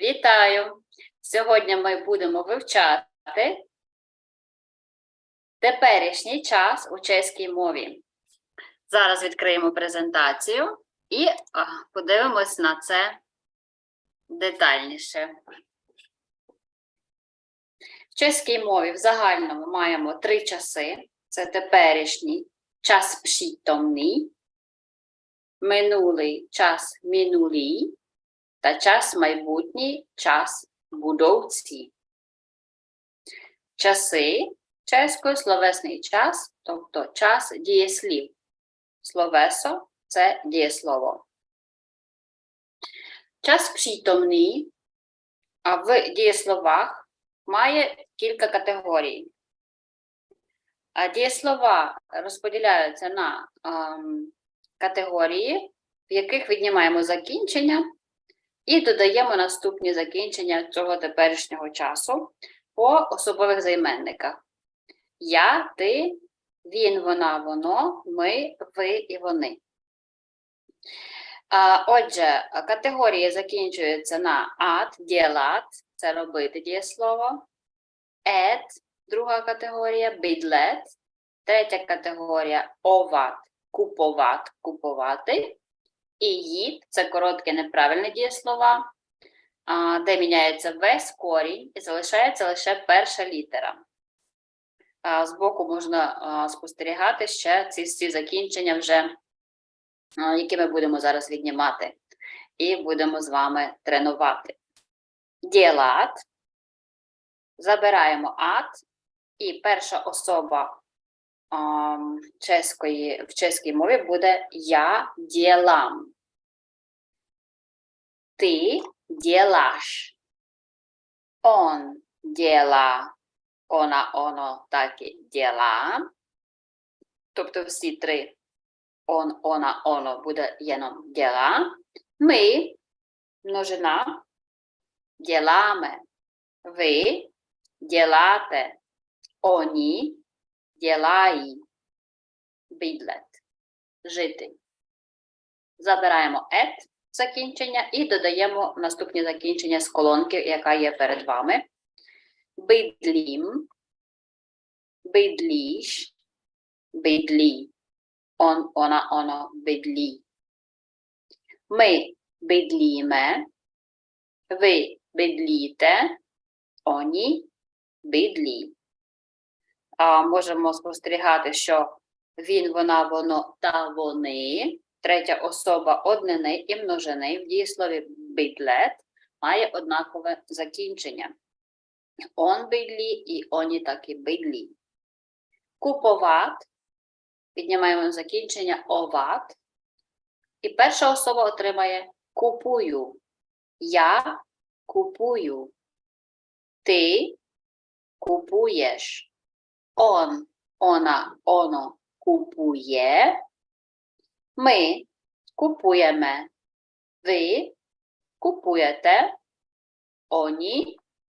Вітаю! Сьогодні ми будемо вивчати теперішній час у чеській мові. Зараз відкриємо презентацію і подивимось на це детальніше. В чеській мові в загальному маємо три часи: це теперішній час přítomný, минулий час минулý та час майбутній, час будовці. Часи чеською словесний час, тобто час дієслів. Словесо це дієслово. Час přítomný а в дієсловах має кілька категорій. А Дієслова розподіляються на ем, категорії, в яких віднімаємо закінчення і додаємо наступні закінчення цього теперішнього часу по особових займенниках. Я, ти, він, вона, воно, ми, ви і вони. Отже, категорії закінчуються на ат, діалат, це робити дієслово, ет, друга категорія, бідлет, третя категорія оват, купуват, купувати, і їд це коротке неправильне дієслова, де міняється весь корінь і залишається лише перша літера. Збоку можна спостерігати ще ці всі закінчення, вже, які ми будемо зараз віднімати, і будемо з вами тренувати. Ділат. Забираємо ат, і перша особа чеської, в чеській мові буде я ділам. Ти ділаш. Он діла. Она, оно, таки діла. Тобто всі три он, она, оно буде єном діла. Ми, множина, діламе. Ви ділате. Oni dělají bydlet, жити. Забираємо et закінчення і додаємо наступні закінчення з колонки, яка є перед вами. Бидлім, бидліш, бидлі. Он, она, оно, бидлі. Ми бидліме, ви бидліте, оні бидлі а, можемо спостерігати, що він, вона, воно та вони, третя особа однини і множини в дієслові бидлет має однакове закінчення. Он бидлі і оні такі бидлі. Купovat, піднімаємо закінчення оват. І перша особа отримає купую. Я купую. Ти купуєш он, ona, ono kupuje. Ми купуємо. Ви купуєте. Oni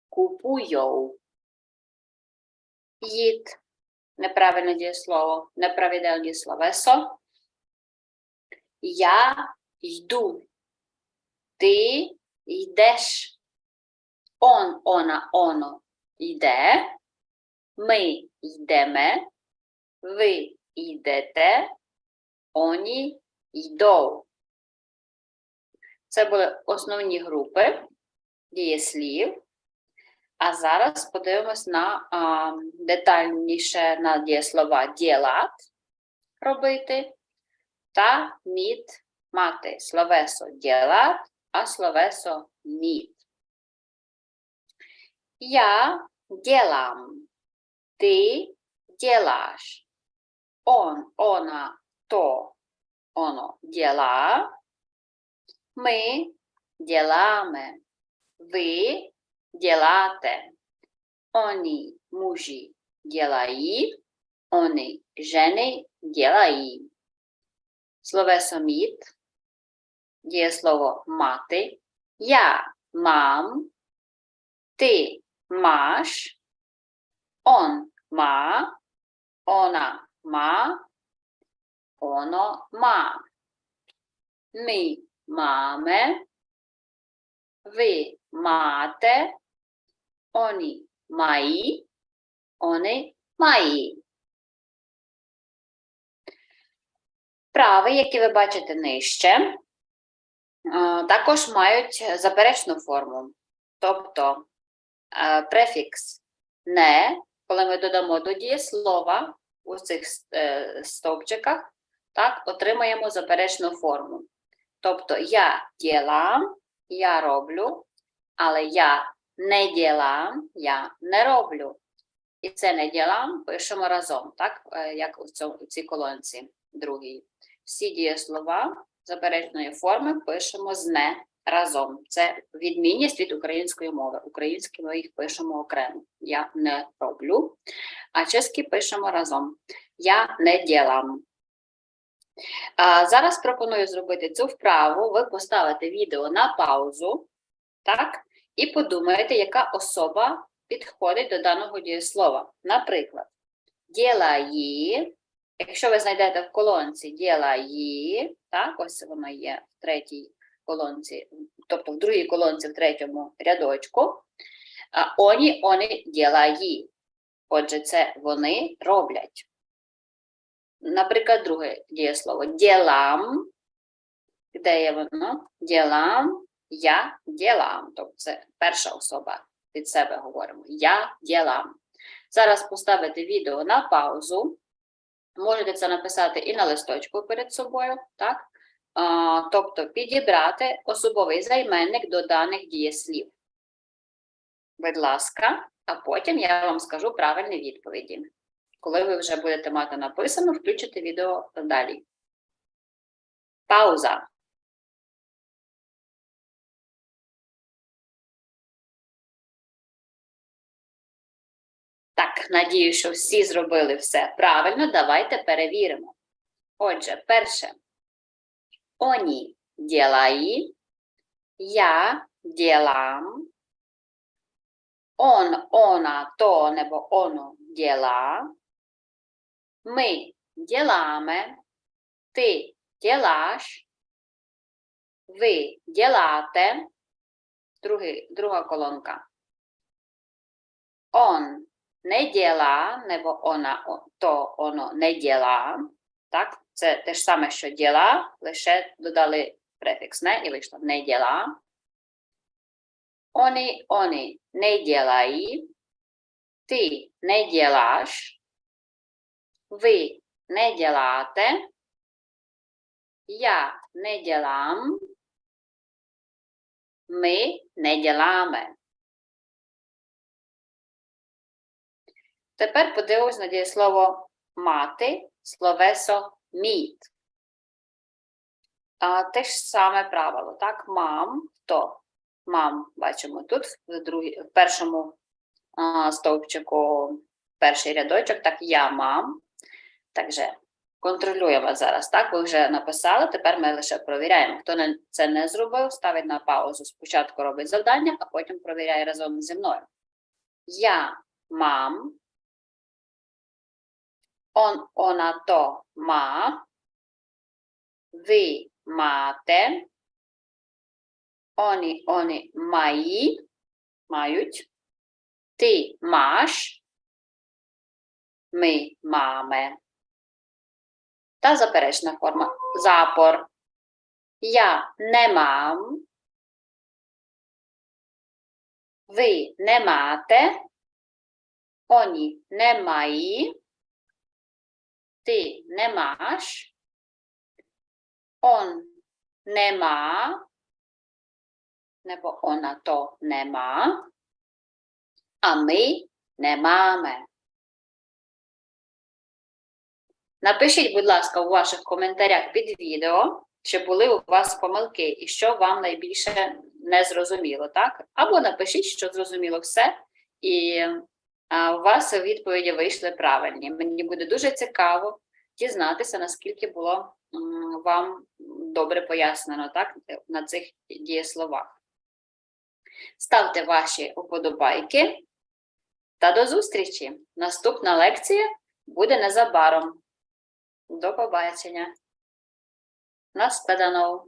купують. Їд. Неправильне дієслово. Неправильне словесо. Я йду. Ти йдеш. Он, она, оно йде. Ми йдемо, ви йдете, вони йдуть. Це були основні групи дієслів. А зараз подивимось на а, детальніше на дієслова ділат робити та мід мати. Словесо ділат, а словесо мід. Я ділам. Ти děláš. Он, она, то, оно dělá. My děláme. Vy děláte. Oni muži dělají. Oni ženy dělají. Sloveso mít je slovo máty. Já mám. Ty máš. On má, ona má, ono má. My máme, vy máte, oni mají, oni mají. Вправи, які ви бачите нижче, також мають заперечну форму. Тобто е, префікс не, коли ми додамо до дієслова у цих е, стовпчиках, так, отримаємо заперечну форму. Тобто я ділам, я роблю, але я не ділам, я не роблю. І це не ділам пишемо разом, так, е, як у, цьому, у цій колонці другій. Всі дієслова заперечної форми пишемо з не разом. Це відмінність від української мови. Українські ми їх пишемо окремо. Я не роблю, а чеські пишемо разом. Я не ділам. А, Зараз пропоную зробити цю вправу. Ви поставите відео на паузу, так? І подумаєте, яка особа підходить до даного дієслова. Наприклад, ділаї. Якщо ви знайдете в колонці ділаї, так, ось воно є в третій колонці, тобто в другій колонці, в третьому рядочку. А оні, вони ділаї. Отже, це вони роблять. Наприклад, друге дієслово ділам. Де є воно? Ділам, я ділам. Тобто це перша особа від себе говоримо. Я ділам. Зараз поставити відео на паузу. Можете це написати і на листочку перед собою, так? Тобто підібрати особовий займенник до даних дієслів. Будь ласка, а потім я вам скажу правильні відповіді. Коли ви вже будете мати написано, включите відео далі. Пауза. Так, надію, що всі зробили все правильно. Давайте перевіримо. Отже, перше. Оні ділаї, я ділам, он, она, то небо оно діла, ми діламе, ти ділаш, ви ділате, Другий, друга колонка. Он не діла, небо вона, то воно не діла. Так? Це те ж саме, що діла, лише додали префікс не і вийшло не діла. Вони, вони не ділають. Ти не ділаш. Ви не ділате. Я не ділам. Ми не діламе. Тепер подивимось на дієслово мати, словесо міт. А, Те ж саме правило, так? Мам, хто? Мам, бачимо тут, в, другі, в першому а, стовпчику, перший рядочок, так, я мам. Takže контролюємо зараз, так? Ви вже написали, тепер ми лише провіряємо. Хто не, це не зробив, ставить на паузу. Спочатку робить завдання, а потім провіряє разом зі мною. Я мам. On, ona to má. Vy máte. Oni, oni mají. Maють. Ty máš. Ми máme. Та заперечна форма. Zápor. Я не мам. Ви не máte. Oni nemají. Ty nemáš. On nemá. Nebo ona to nemá. A my nemáme. Напишіть, будь ласка, у ваших коментарях під відео, чи були у вас помилки і що вам найбільше не зрозуміло, так? Або напишіть, що зрозуміло все, і у вас відповіді вийшли правильні. Мені буде дуже цікаво дізнатися, наскільки було вам добре пояснено так, на цих дієсловах. Ставте ваші уподобайки та до зустрічі! Наступна лекція буде незабаром. До побачення. На складаnou.